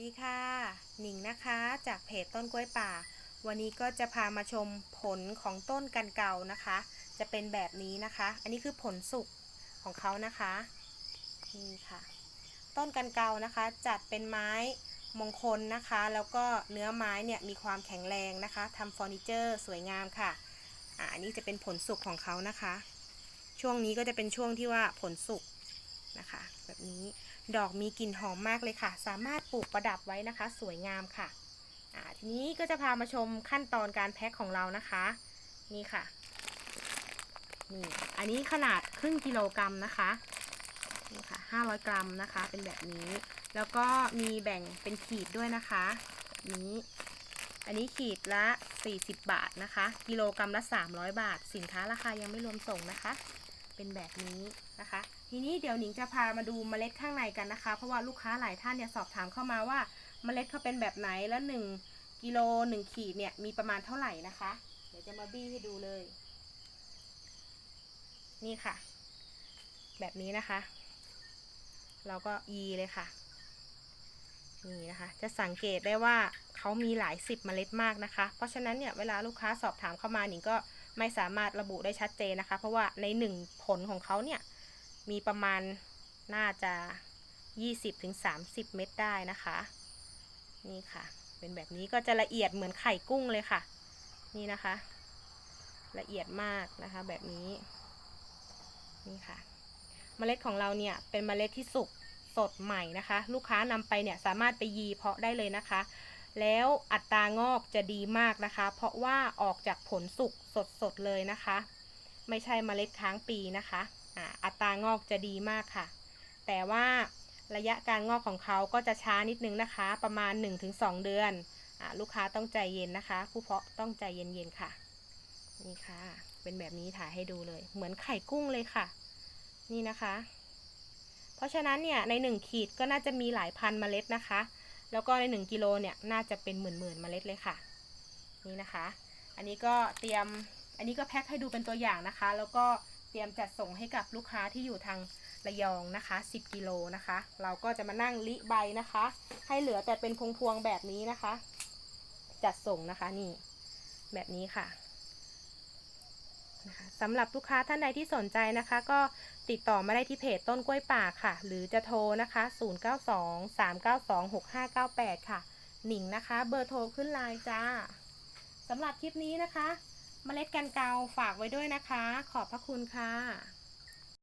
ดีค่ะ หนิงนะคะ จากเพจต้นกล้วยป่า วันนี้ก็จะพามาชมผลของต้นกันเก่านะคะ จะเป็นแบบนี้นะคะ อันนี้คือผลสุกของเขานะคะนี่ค่ะ ต้นกันเก่านะคะ จัดเป็นไม้มงคลนะคะ แล้วก็เนื้อไม้เนี่ยมีความแข็งแรงนะคะทำเฟอร์นิเจอร์สวยงามค่ะอ่าอันนี้จะเป็นผลสุกของเขานะคะ ช่วงนี้ก็จะเป็นช่วงที่ว่าผลสุกนะคะ แบบนี้ ดอกมีกลิ่นหอมมากเลยค่ะ สามารถปลูกประดับไว้นะคะ สวยงามค่ะทีนี้ก็จะพามาชมขั้นตอนการแพ็คของเรานะคะ นี่ค่ะนี่อันนี้ขนาดครึ่งกิโลกรัมนะคะนี่ค่ะ500 กรัมนะคะ เป็นแบบนี้ แล้วก็มีแบ่งเป็นขีดด้วยนะคะนี้อันนี้ขีดละ 40 บาทนะคะ กิโลกรัมละ 300 บาท สินค้าราคายังไม่รวมส่งนะคะ เป็นแบบนี้นะคะ ทีนี้เดี๋ยวหนิงจะพามาดูเมล็ดข้างในกันนะคะ เพราะว่าลูกค้าหลายท่านเนี่ยสอบถามเข้ามาว่าเมล็ดเขาเป็นแบบไหนและ1กิโล1ขีดเนี่ยมีประมาณเท่าไหร่นะคะ เดี๋ยวจะมาบี้ให้ดูเลย นี่ค่ะ แบบนี้นะคะ เราก็ยีเลยค่ะนี่นะคะ จะสังเกตได้ว่าเขามีหลายสิบเมล็ดมากนะคะ เพราะฉะนั้นเนี่ยเวลาลูกค้าสอบถามเข้ามาหนิงก็ ไม่สามารถระบุได้ชัดเจนนะคะ เพราะว่าในหนึ่งผลของเขาเนี่ย มีประมาณน่าจะ 20-30 เม็ดได้นะคะ นี่ค่ะ เป็นแบบนี้ก็จะละเอียดเหมือนไข่กุ้งเลยค่ะ นี่นะคะ ละเอียดมากนะคะแบบนี้ นี่ค่ะ เมล็ดของเราเนี่ยเป็นเมล็ดที่สุกสดใหม่นะคะ ลูกค้านำไปเนี่ยสามารถไปยีเพาะได้เลยนะคะ แล้วอัตรางอกจะดีมากนะคะ เพราะว่าออกจากผลสุกสดๆเลยนะคะ ไม่ใช่เมล็ดค้างปีนะคะอัตรางอกจะดีมากค่ะ แต่ว่าระยะการงอกของเขาก็จะช้านิดนึงนะคะ ประมาณ 1-2 เดือนอลูกค้าต้องใจเย็นนะคะ ผู้เพาะต้องใจเย็นๆค่ะ นี่ค่ะ เป็นแบบนี้ถ่ายให้ดูเลย เหมือนไข่กุ้งเลยค่ะ นี่นะคะ เพราะฉะนั้นเนี่ยใน 1 ขีดก็น่าจะมีหลายพันเมล็ดนะคะ แล้วก็ใน 1กิโลเนี่ยน่าจะเป็นหมื่นๆเมล็ดเลยค่ะ นี่นะคะ อันนี้ก็เตรียมอันนี้ก็แพ็คให้ดูเป็นตัวอย่างนะคะ แล้วก็เตรียมจัดส่งให้กับลูกค้าที่อยู่ทางระยองนะคะ 10กิโลนะคะ เราก็จะมานั่งลิใบนะคะ ให้เหลือแต่เป็นพวงๆแบบนี้นะคะ จัดส่งนะคะนี่แบบนี้ค่ะ นะคะสำหรับลูกค้าท่านใดที่สนใจนะคะ ก็ติดต่อมาได้ที่เพจต้นกล้วยป่าค่ะ หรือจะโทรนะคะ 0923926598 ค่ะ หนิงนะคะ เบอร์โทรขึ้นไลน์จ้าสำหรับคลิปนี้นะคะเมล็ดกันเกาฝากไว้ด้วยนะคะ ขอบพระคุณค่ะ